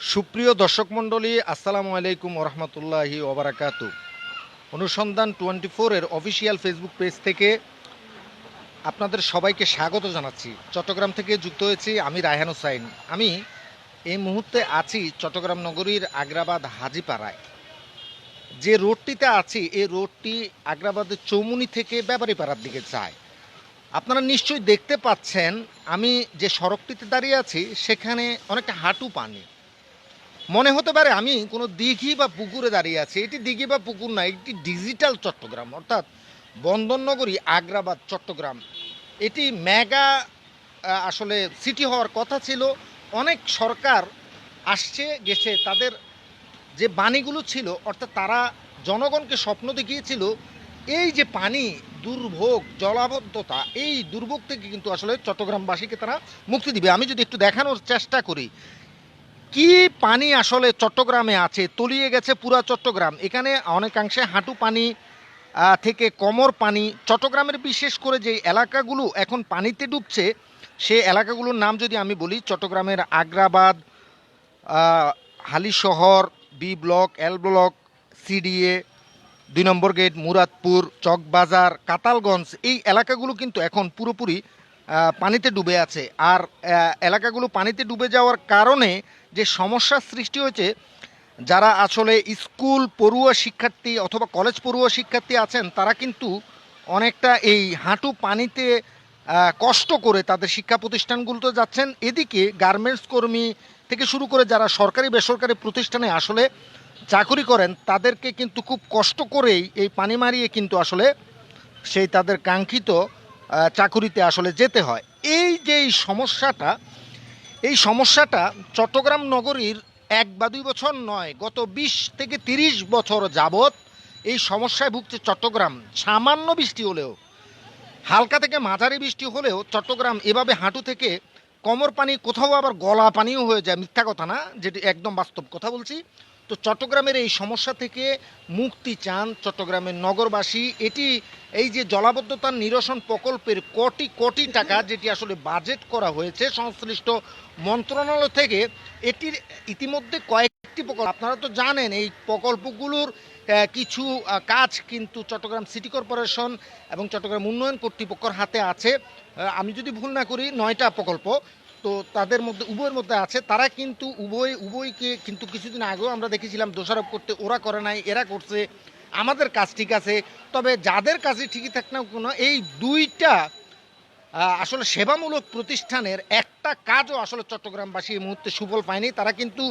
সুপ্রিয় দর্শক মণ্ডলী, আসসালামু আলাইকুম ওরহমতুল্লাহি ওবরাকাত। অনুসন্ধান টোয়েন্টি ফোরের অফিসিয়াল ফেসবুক পেজ থেকে আপনাদের সবাইকে স্বাগত জানাচ্ছি। চট্টগ্রাম থেকে যুক্ত হয়েছি আমি রায়হান হুসাইন। আমি এই মুহূর্তে আছি চট্টগ্রাম নগরীর আগ্রাবাদ হাজিপাড়ায়। যে রোডটিতে আছি এই রোডটি আগ্রাবাদের চৌমুনি থেকে ব্যাপারীপাড়ার দিকে যায়। আপনারা নিশ্চয়ই দেখতে পাচ্ছেন, আমি যে সড়কটিতে দাঁড়িয়ে আছি, সেখানে অনেকটা হাঁটু পানি। মনে হতে পারে আমি কোনো দিঘি বা পুকুরে দাঁড়িয়ে আছি। এটি দিঘি বা পুকুর না এটি ডিজিটাল চট্টগ্রাম, অর্থাৎ বন্দরনগরী আগ্রাবাদ চট্টগ্রাম। এটি মেগা আসলে সিটি হওয়ার কথা ছিল। অনেক সরকার আসছে, গেছে, তাদের যে বাণীগুলো ছিল, অর্থাৎ তারা জনগণকে স্বপ্ন দেখিয়েছিল, এই যে পানি, দুর্ভোগ, জলাবদ্ধতা, এই দুর্ভোগ থেকে কিন্তু আসলে চট্টগ্রামবাসীকে তারা মুক্তি দিবে। আমি যদি একটু দেখানোর চেষ্টা করি কি পানি আসলে চট্টগ্রামে আছে? তলিয়ে গেছে পুরা চট্টগ্রাম। এখানে অনেকাংশে হাঁটু পানি থেকে কমর পানি। চট্টগ্রামের বিশেষ করে যে এলাকাগুলো এখন পানিতে ডুবছে, সে এলাকাগুলোর নাম যদি আমি বলি, চট্টগ্রামের Agrabad Halishahar, B block, L block, CDA, দুই নম্বর গেট, মুরাদপুর, চকবাজার, কাতালগঞ্জ, এই এলাকাগুলো কিন্তু এখন পুরোপুরি পানিতে ডুবে আছে। আর এলাকাগুলো পানিতে ডুবে যাওয়ার কারণে যে সমস্যার সৃষ্টি হয়েছে, যারা আসলে স্কুল পড়ুয়া শিক্ষার্থী অথবা কলেজ পড়ুয়া শিক্ষার্থী আছেন, তারা কিন্তু অনেকটা এই হাঁটু পানিতে কষ্ট করে তাদের শিক্ষা প্রতিষ্ঠানগুলোতে যাচ্ছেন। এদিকে গার্মেন্টস কর্মী থেকে শুরু করে যারা সরকারি, বেসরকারি প্রতিষ্ঠানে আসলে চাকরি করেন, তাদেরকে কিন্তু খুব কষ্ট করেই এই পানি মারিয়ে কিন্তু আসলে সেই তাদের কাঙ্ক্ষিত চাকুরিতে আসলে যেতে হয়। এই যে এই সমস্যাটা এই সমস্যাটা চট্টগ্রাম নগরীর এক বা দুই বছর নয়, গত বিশ থেকে তিরিশ বছর যাবৎ এই সমস্যায় ভুগছে চট্টগ্রাম। সামান্য বৃষ্টি হলেও, হালকা থেকে মাঝারি বৃষ্টি হলেও চট্টগ্রাম এভাবে হাঁটু থেকে কমর পানি কোথাও আবার গলা পানিও হয়ে যায়। মিথ্যা কথা না, যেটি একদম বাস্তব কথা বলছি। তো চট্টগ্রামের এই সমস্যা থেকে মুক্তি চান চট্টগ্রামের নগরবাসী। এটি এই যে জলাবদ্ধতার নিরসন প্রকল্পের কোটি কোটি টাকা যেটি আসলে বাজেট করা হয়েছে সংশ্লিষ্ট মন্ত্রণালয় থেকে, এটির ইতিমধ্যে কয়েকটি প্রকল্প আপনারা তো জানেন এই প্রকল্পগুলোর কিছু কাজ কিন্তু চট্টগ্রাম সিটি কর্পোরেশন এবং চট্টগ্রাম উন্নয়ন কর্তৃপক্ষের হাতে আছে। আমি যদি ভুল না করি, নয়টা প্রকল্প। তো তাদের মধ্যে উভয়ের মধ্যে আছে। তারা কিন্তু উভয় উভয়কে কিন্তু কিছুদিন আগেও আমরা দেখেছিলাম দোষারোপ করতে ওরা করে নাই এরা করছে আমাদের কাজ ঠিক আছে। তবে যাদের কাজে ঠিকই থাক না কোনো এই দুইটা আসলে সেবামূলক প্রতিষ্ঠানের একটা কাজও আসলে চট্টগ্রামবাসী এই মুহূর্তে সুফল পায়নি। তারা কিন্তু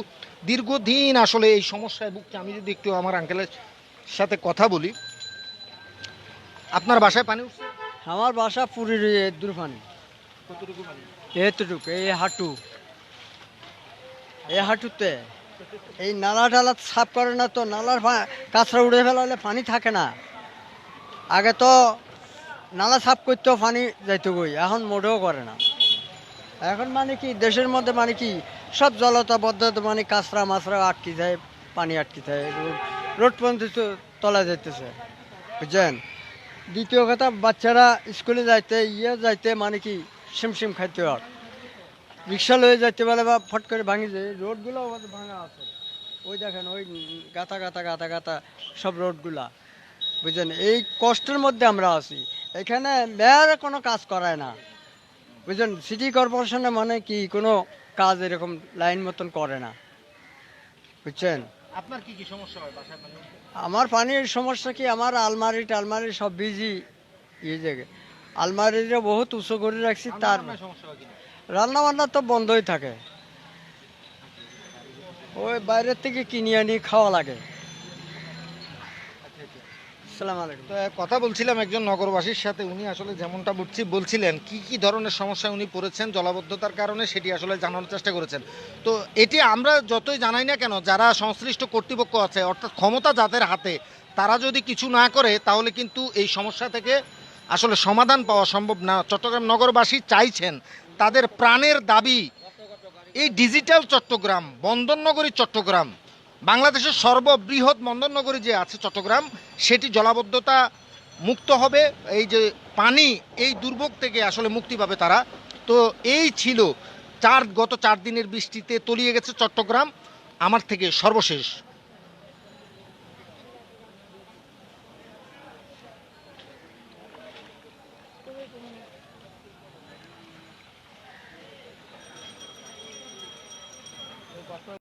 দীর্ঘদিন আসলে এই সমস্যায় ভুগছে। আমি যদি একটু আমার আঙ্কেলের সাথে কথা বলি। আপনার বাসায় পানি উঠছে? আমার বাসা পুরীর দূর পানি কতটুকু পানি? এতটুকু এই হাঁটু। এই হাঁটুতে? এই নালা টালা সাফ করে না তো, নালার কাঁচরা উড়ে ফেলালে পানি থাকে না। আগে তো নালা সাফ করতেও পানি যাইতে গই এখন মোটেও করে না। এখন মানে কি, দেশের মধ্যে মানে কি, সব জলতা বদ্ধতা মানে কাঁচরা মাছরা আটকে যায়, পানি আটকে যায় রোড পর্যন্ত তলা যাইতেছে। বুঝছেন? দ্বিতীয় কথা, বাচ্চারা স্কুলে যাইতে ইয়ে যাইতে মানে কি সিমসিম খাইতে হয়। রিক্সা লয়ে যাইতে বলে বা ফট করে ভাঙি যায় রোডগুলো আমাদের ভাঙা আছে। ওই দেখেন ওই গাতা গাতা গাতা গাতা সব রোডগুলা। বুঝলেন এই কষ্টের মধ্যে আমরা আছি। এখানে মেয়র কোনো কাজ করায় না। বুঝলেন সিটি কর্পোরেশনে মানে কি? কোনো কাজ এরকম লাইন মতন করে না। বুঝছেন? আপনার কি কি সমস্যা হয় আমার পানির সমস্যা কি? আমার আলমারি টালমারি সব বিজি। ইয়ে জায়গায় আলমারিটা বহুত উঁচু করে রাখছি তার রান্না বান্না তো বন্ধই থাকে। ওই বাইরের থেকে কিনে আনি খাওয়া লাগে। তো এক কথা বলছিলাম একজন নগরবাসীর সাথে উনি আসলে যেমনটা বুঝছি বলছিলেন কি কি ধরনের সমস্যায় উনি পড়েছেন জলাবদ্ধতার কারণে সেটি আসলে জানানোর চেষ্টা করেছেন। তো এটি আমরা যতই জানাই না কেন যারা সংশ্লিষ্ট কর্তৃপক্ষ আছে অর্থাৎ ক্ষমতা যাদের হাতে তারা যদি কিছু না করে তাহলে কিন্তু এই সমস্যা থেকে আসলে সমাধান পাওয়া সম্ভব না। চট্টগ্রাম নগরবাসী চাইছেন তাদের প্রাণের দাবি, এই ডিজিটাল চট্টগ্রাম, বন্দরনগরী চট্টগ্রাম, বাংলাদেশের সর্ববৃহৎ বন্দরনগরী যে আছে চট্টগ্রাম, সেটি জলাবদ্ধতা মুক্ত হবে। এই যে পানি, এই দুর্ভোগ থেকে আসলে মুক্তি পাবে তারা। তো এই ছিল চার, গত চার দিনের বৃষ্টিতে তলিয়ে গেছে চট্টগ্রাম। আমার থেকে সর্বশেষ